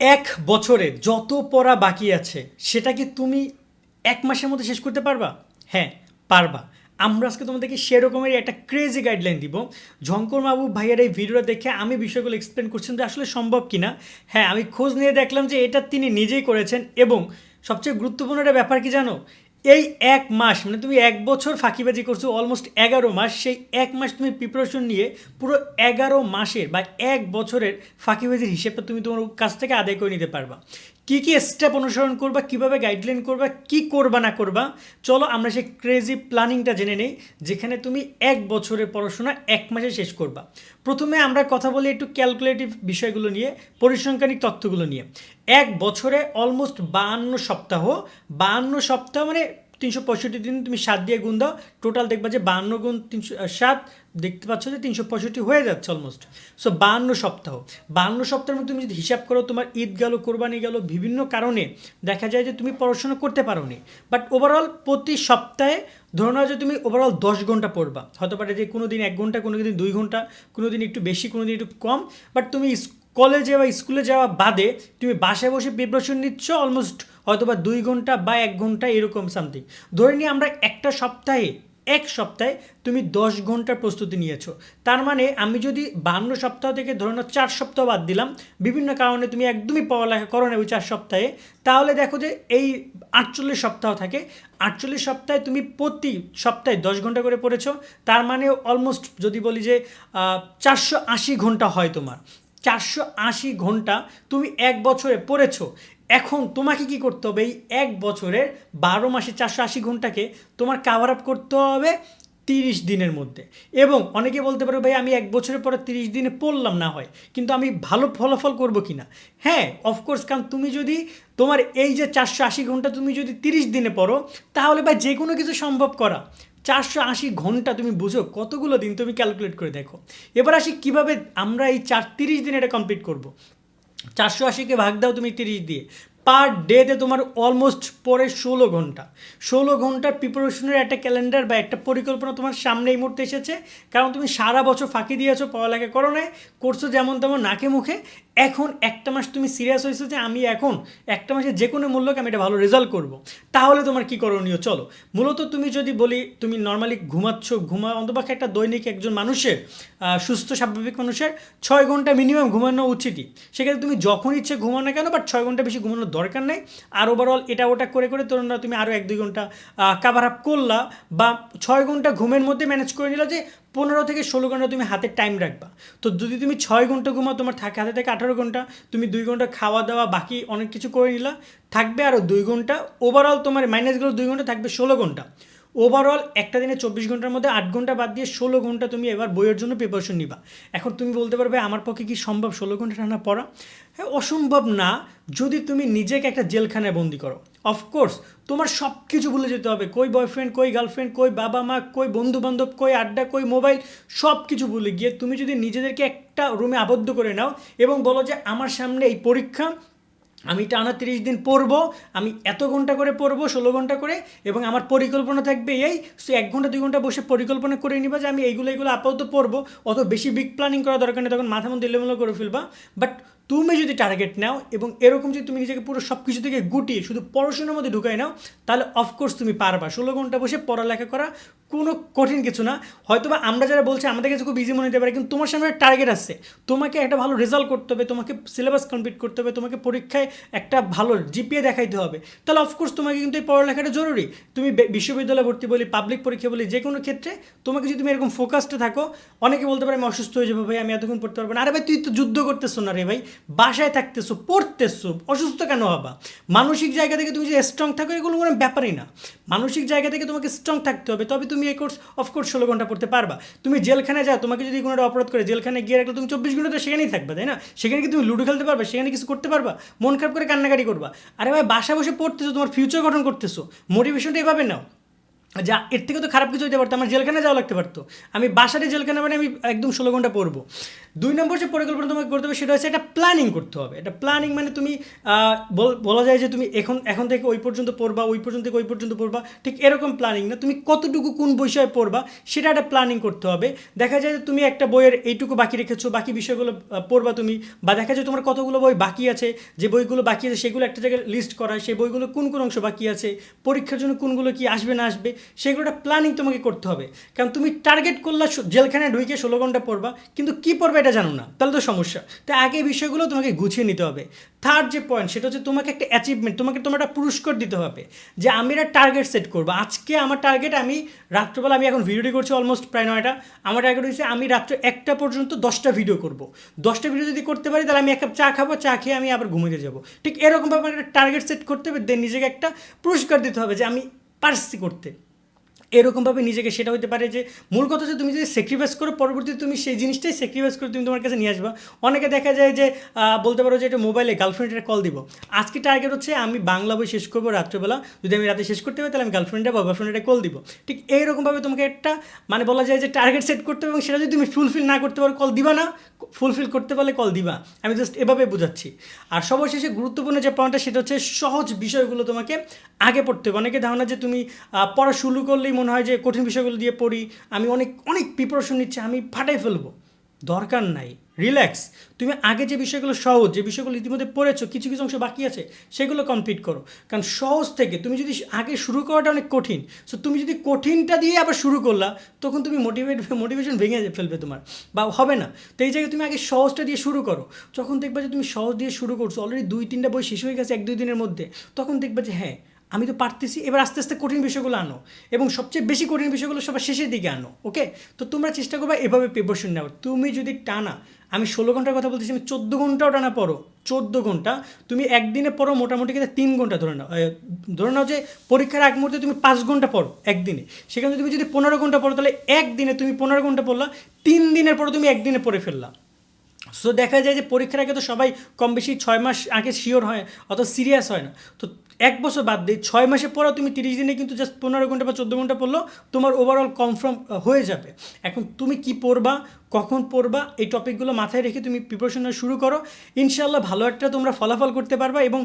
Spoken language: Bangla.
এক বছরে যত পড়া বাকি আছে, সেটা কি তুমি এক মাসের মধ্যে শেষ করতে পারবা? হ্যাঁ পারবা। আমরা আজকে তোমাদেরকে সেরকমের একটা ক্রেজি গাইডলাইন দিব। ঝঙ্কর বাবু ভাইয়ের এই ভিডিওটা দেখে আমি বিষয়গুলো এক্সপ্লেন করছেন যে আসলে সম্ভব কিনা। হ্যাঁ আমি খোঁজ নিয়ে দেখলাম যে এটা তিনি নিজেই করেছেন এবং সবচেয়ে গুরুত্বপূর্ণ একটা ব্যাপার কি জানো? এই এক মাস মানে তুমি এক বছর ফাঁকিবাজি করছ অলমোস্ট এগারো মাস, সেই এক মাস তুমি প্রিপারেশন নিয়ে পুরো এগারো মাসের বা এক বছরের ফাঁকিবাজির হিসেবটা তুমি তোমার কাছ থেকে আদায় করে নিতে পারবা। কি কি স্টেপ অনুসরণ করবা, কীভাবে গাইডলাইন করবা, কি করবা, না করবা, চলো আমরা সেই ক্রেজি প্ল্যানিংটা জেনে নেই, যেখানে তুমি এক বছরের পড়াশোনা এক মাসে শেষ করবা। প্রথমে আমরা কথা বলি একটু ক্যালকুলেটিভ বিষয়গুলো নিয়ে, পরিসংখ্যানিক তথ্যগুলো নিয়ে। এক বছরে অলমোস্ট বাহান্ন সপ্তাহ বাহান্ন সপ্তাহ মানে তিনশো পঁয়ষট্টি দিন তুমি সাত দিয়ে গুণ দাও টোটাল দেখবা যে বাহান্ন গুণ তিনশো সাত, দেখতে পাচ্ছ যে তিনশো পঁয়ষট্টি হয়ে যাচ্ছে অলমোস্ট সো বাহান্ন সপ্তাহ। বাহান্ন সপ্তাহের মধ্যে তুমি যদি হিসাব করো, তোমার ঈদ গেল, কোরবানি গেল, বিভিন্ন কারণে দেখা যায় যে তুমি পড়াশোনা করতে পারো নি বাট ওভারঅল প্রতি সপ্তাহে ধরে নাও যে তুমি ওভারঅল দশ ঘণ্টা পড়বা। হতে পারে যে কোনো দিন এক ঘণ্টা কোনো দিন দুই ঘণ্টা কোনো দিন একটু বেশি কোনো দিন একটু কম। বাট তুমি কলেজে বা স্কুলে যাওয়া বাদে তুমি বাসায় বসে প্রিপারেশন নিচ্ছ অলমোস্ট হয়তো বা দুই ঘণ্টা বা এক ঘণ্টা এরকম সামথিং ধরে নিয়ে আমরা একটা সপ্তাহে, এক সপ্তাহে তুমি দশ ঘণ্টার প্রস্তুতি নিয়েছো। তার মানে আমি যদি বান্ন সপ্তাহ থেকে ধরে নাও চার সপ্তাহ বাদ দিলাম, বিভিন্ন কারণে তুমি একদমই পড়ালেখা করো না ওই চার সপ্তাহে, তাহলে দেখো যে এই আটচল্লিশ সপ্তাহ থাকে। আটচল্লিশ সপ্তাহে তুমি প্রতি সপ্তাহে দশ ঘণ্টা করে পড়েছো, তার মানে অলমোস্ট যদি বলি যে চারশো আশি ঘণ্টা হয় তোমার। চারশো আশি ঘণ্টা তুমি এক বছরে পড়েছো। এখন তোমাকে কি করতে হবে? এই এক বছরের বারো মাসে চারশো আশি ঘন্টাকে তোমার কাভার আপ করতে হবে। তিরিশ দিনের মধ্যে। এবং অনেকে বলতে পারো, ভাই, আমি এক বছরের পরে তিরিশ দিনে পড়লাম না হয়, কিন্তু আমি ভালো ফলাফল করব কি না হ্যাঁ অফকোর্স কারণ তুমি যদি তোমার এই যে চারশো আশি ঘণ্টা তুমি যদি তিরিশ দিনে পড়ো, তাহলে ভাই, যে কোনো কিছু সম্ভব করা। চারশো আশি ঘণ্টা তুমি বুঝো, কতগুলো দিন তুমি ক্যালকুলেট করে দেখো। এবার আসি কীভাবে আমরা এই চার তিরিশ দিন এটা কমপ্লিট করব। চারশো আশিকে ভাগ দাও তুমি তিরিশ দিয়ে। পার ডেতে তোমার অলমোস্ট পরে ষোলো ঘণ্টা। ষোলো ঘণ্টার প্রিপারেশনের একটা ক্যালেন্ডার বা একটা পরিকল্পনা তোমার সামনে এই মুহূর্তে এসেছে। কারণ তুমি সারা বছর ফাঁকি দিয়েছ, পড়ালেখা করো নাই, করছ যেমন তেমন নাকে মুখে। এখন একটা মাস তুমি সিরিয়াস হয়েছো যে আমি এখন একটা মাসে যে কোনো মূল্যকে আমি এটা ভালো রেজাল্ট করব। তাহলে তোমার কি করণীয়? চলো। মূলত তুমি যদি বলি, তুমি নর্মালি ঘুমাচ্ছ, ঘুমা অন্তপক্ষে একটা দৈনিক একজন মানুষের সুস্থ, স্বাভাবিক মানুষের ছয় ঘণ্টা মিনিমাম ঘুমানো উচিতই। সেক্ষেত্রে তুমি যখন ইচ্ছে ঘুমানো কেন বাট ছয় ঘণ্টা বেশি ঘুমানোর দরকার নেই। আর ওভারঅল এটা ওটা করে করে তোর তুমি আরও এক দুই ঘণ্টা কাভার আপ করলা বা ছয় ঘণ্টা ঘুমের মধ্যে ম্যানেজ করে নিলা যে পনেরো থেকে ষোলো ঘণ্টা তুমি হাতে টাইম রাখবা। তো যদি তুমি ছয় ঘণ্টা ঘুমাও, তোমার থাকে হাতে থেকে আঠারো ঘণ্টা, তুমি দুই ঘণ্টা খাওয়া দাওয়া বাকি অনেক কিছু করে নিলা, থাকবে আরও দুই ঘণ্টা। ওভারঅল তোমার মাইনাসগুলো দুই ঘণ্টা, থাকবে ষোলো ঘণ্টা। ওভারঅল একটা দিনে চব্বিশ ঘণ্টার মধ্যে আট ঘণ্টা বাদ দিয়ে ষোলো ঘণ্টা তুমি এবার বইয়ের জন্য প্রিপারেশন নিবা। এখন তুমি বলতে পারবে, আমার পক্ষে কি সম্ভব ষোলো ঘণ্টা টানা পড়া? হ্যাঁ অসম্ভব না, যদি তুমি নিজেকে একটা জেলখানায় বন্দি করো। অফকোর্স তোমার সব কিছু ভুলে যেতে হবে। কই বয়ফ্রেন্ড কই গার্লফ্রেন্ড কই বাবা মা, কই বন্ধু বান্ধব কই আড্ডা, কই মোবাইল সব কিছু ভুলে গিয়ে তুমি যদি নিজেদেরকে একটা রুমে আবদ্ধ করে নাও এবং বলো যে আমার সামনে এই পরীক্ষা আমি টানা তিরিশ দিন পড়ব, আমি এত ঘণ্টা করে পড়ব, ষোলো ঘণ্টা করে, এবং আমার পরিকল্পনা থাকবে এই, সে এক ঘণ্টা, দুই ঘণ্টা বসে পরিকল্পনা করে নিবা যে আমি এইগুলো এইগুলো আপাতত পড়ব, অত বেশি বিগ প্ল্যানিং করা দরকার নেই, তখন মাথা মধ্যে এলোমেলো করে ফেলবা। বাট তুমি যদি টার্গেট নাও, এবং এরকম যদি তুমি নিজেকে পুরো সব কিছু থেকে গুটিয়ে, শুধু পড়াশোনার মধ্যে ঢুকাই নাও, তাহলে অফকোর্স তুমি পারবা। ষোলো ঘণ্টা বসে পড়ালেখা করা কোনো কঠিন কিছু না। হয়তো বা আমরা যারা বলছি, আমাদের কাছে খুব ইজি মনে হতে পারে, কিন্তু তোমার সামনে টার্গেট আছে তোমাকে একটা ভালো রেজাল্ট করতে হবে, তোমাকে সিলেবাস কমপ্লিট করতে হবে, তোমাকে পরীক্ষায় একটা ভালো জিপিএ দেখাইতে হবে। তাহলে অফকোর্স তোমাকে কিন্তু এই পড়ালেখাটা জরুরি। তুমি বিশ্ববিদ্যালয়ে ভর্তি বলি পাবলিক পরীক্ষা বলি যে কোনো ক্ষেত্রে তোমাকে যদি তুমি এরকম ফোকাসডে থাকো, অনেকে বলতে পারে, আমি অসুস্থ হয়ে যাব ভাই, আমি এতক্ষণ পড়তে পারব না। আরে ভাই, তুই তো যুদ্ধ করতেছো না রে ভাই। বাসায় থাকতেছো, পড়তেছো, অসুস্থ কেন হবা? মানসিক জায়গা থেকে তুমি যে স্ট্রং থাকো, এগুলো কোনো ব্যাপারই না। মানসিক জায়গা থেকে তোমাকে স্ট্রং থাকতে হবে। তবে তুমি এই কোর্স অফকোর্স ষোলো ঘণ্টা পড়তে পারবা। তুমি জেলখানে যাও, তোমাকে যদি কোনো একটা অপরাধ করে জেলখানে গিয়ে রাখলে তুমি চব্বিশ ঘণ্টা তো সেখানেই থাকবে, তাই না? সেখানে কি তুমি লুডো খেলতে পারবে? সেখানে কিছু করতে পারবা? মন খারাপ করে কান্নাকাটি করবা। আরে ভাই বাসা বসে পড়তেছো, তোমার ফিউচার গঠন করতেছো। মোটিভেশনটা এভাবে নাও। যা, এর থেকে তো খারাপ কিছু হতে পারতো, আমার জেলখানে যাওয়া লাগতে পারতো। আমি বাসারে জেলখানা মানে আমি একদম ষোলো ঘণ্টা পড়ব। দুই নম্বর যে পরিকল্পনা তোমাকে করতে হবে, সেটা হচ্ছে একটা প্ল্যানিং করতে হবে। এটা প্ল্যানিং মানে তুমি বল- বলা যায় যে তুমি এখন এখন থেকে ওই পর্যন্ত পড়বা, ওই পর্যন্ত থেকে ওই পর্যন্ত পড়বা, ঠিক এরকম প্ল্যানিং না। তুমি কতটুকু কোন বিষয়ে পড়বা, সেটা একটা প্ল্যানিং করতে হবে। দেখা যায় যে তুমি একটা বইয়ের এইটুকু বাকি রেখেছো, বাকি বিষয়গুলো পড়বা তুমি, বা দেখা যায় তোমার কতগুলো বই বাকি আছে, যে বইগুলো বাকি আছে, সেগুলো একটা জায়গায় লিস্ট করা সেই বইগুলো কোন কোন অংশ বাকি আছে, পরীক্ষার জন্য কোনগুলো কি আসবে না আসবে সেগুলো একটা প্ল্যানিং তোমাকে করতে হবে। কারণ তুমি টার্গেট করলা জেলখানায় ঢুকে ষোলো ঘণ্টা পড়বা, কিন্তু কি পড়বে এটা জানো না, তাহলে তো সমস্যা। তাই আগে বিষয়গুলো তোমাকে গুছিয়ে নিতে হবে। থার্ড যে পয়েন্ট সেটা হচ্ছে তোমাকে একটা অ্যাচিভমেন্ট তোমাকে তোমার একটা পুরস্কার দিতে হবে যে আমি একটা টার্গেট সেট করব। আজকে আমার টার্গেট আমি রাত্রবেলা আমি এখন ভিডিওটি করছি অলমোস্ট প্রায় নয়টা, আমার টার্গেট হয়েছে আমি রাত্রে একটা পর্যন্ত দশটা ভিডিও করব। দশটা ভিডিও যদি করতে পারি, তাহলে আমি এক কাপ চা খাব, চা খেয়ে আমি আবার ঘুমিয়ে যাব। ঠিক এরকমভাবে একটা টার্গেট সেট করতে হবে দেন নিজেকে একটা পুরস্কার দিতে হবে যে আমি পারছি করতে। এরকমভাবে নিজেকে, সেটা হতে পারে যে মূল কথা হচ্ছে তুমি যদি স্যাক্রিফাইস করো, পরবর্তীতে তুমি সেই জিনিসটাই স্যাক্রিফাইস করে তুমি তোমার কাছে নিয়ে আসবা। অনেকে দেখা যায় যে বলতে পারো যে এটা মোবাইলে গার্লফ্রেন্ডের কল দিব। আজকে টার্গেট হচ্ছে আমি বাংলা বই শেষ করব রাত্রেবেলা। যদি আমি রাতে শেষ করতে পারি, তাহলে আমি গার্লফ্রেন্ডে বা বয়ফ্রেন্ডের কল দিব। ঠিক এইরকমভাবে তোমাকে একটা মানে বলা যায় যে টার্গেট সেট করতে হবে এবং সেটা যদি তুমি ফুলফিল না করতে পারো কল দিবা না। ফুলফিল করতে পারলে কল দিবা। আমি জাস্ট এভাবে বোঝাচ্ছি। আর সর্বশেষে গুরুত্বপূর্ণ যে পয়েন্টটা সেটা হচ্ছে সহজ বিষয়গুলো তোমাকে আগে পড়তে হবে। অনেকে ধারণা যে তুমি পড়া শুরু করলেই মনে হয় যে কঠিন বিষয়গুলো দিয়ে পড়ি, আমি অনেক অনেক প্রিপারেশন নিচ্ছি, আমি ফাটাই ফেলব। দরকার নাই। রিল্যাক্স তুমি আগে যে বিষয়গুলো সহজ, যে বিষয়গুলো ইতিমধ্যে পড়েছো, কিছু কিছু অংশ বাকি আছে, সেগুলো কমপ্লিট করো। কারণ সহজ থেকে তুমি যদি আগে শুরু করাটা অনেক কঠিন সো তুমি যদি কঠিনটা দিয়ে আবার শুরু করলা, তখন তুমি মোটিভেট মোটিভেশন ভেঙে ফেলবে তোমার, বা হবে না। তো এই জায়গায় তুমি আগে সহজটা দিয়ে শুরু করো। যখন দেখবা যে তুমি সহজ দিয়ে শুরু করছ অলরেডি দুই, তিনটা বই শেষ হয়ে গেছে এক, দুই দিনের মধ্যে, তখন দেখবা যে হ্যাঁ আমি তো পারতেছি, এবার আস্তে আস্তে কঠিন বিষয়গুলো আনো এবং সবচেয়ে বেশি কঠিন বিষয়গুলো সবার শেষের দিকে আনো ওকে তো তোমরা চেষ্টা করবে এভাবে প্রিপারেশন নেওয়ার। তুমি যদি টানা, আমি ষোলো ঘণ্টার কথা বলতেছি, আমি চোদ্দ ঘন্টাও টানা পড়ো, চোদ্দ ঘণ্টা, তুমি একদিনে পড়ো মোটামুটি কিন্তু তিন ঘণ্টা ধরে নাও ধরে নাও যে পরীক্ষার এক মুহূর্তে তুমি পাঁচ ঘণ্টা পড়ো একদিনে। সেখানে তুমি যদি পনেরো ঘণ্টা পড়ো, তাহলে একদিনে তুমি পনেরো ঘণ্টা পড়লা, তিন দিনের পরে তুমি একদিনে পড়ে ফেললা। সো দেখা যায় যে পরীক্ষার আগে তো সবাই কম বেশি ছয় মাস আগে শিওর হয়, অত সিরিয়াস হয় না। তো এক বছর বাদ দিয়ে ছয় মাসে পরেও তুমি তিরিশ দিনে কিন্তু জাস্ট পনেরো ঘণ্টা বা চোদ্দ ঘণ্টা পড়ল তোমার ওভারঅল কনফার্ম হয়ে যাবে। এখন তুমি কি পড়বা, কখন পড়বা, এই টপিকগুলো মাথায় রেখে তুমি প্রিপারেশনটা শুরু করো। ইনশাল্লাহ ভালো একটা তোমরা ফলাফল করতে পারবা এবং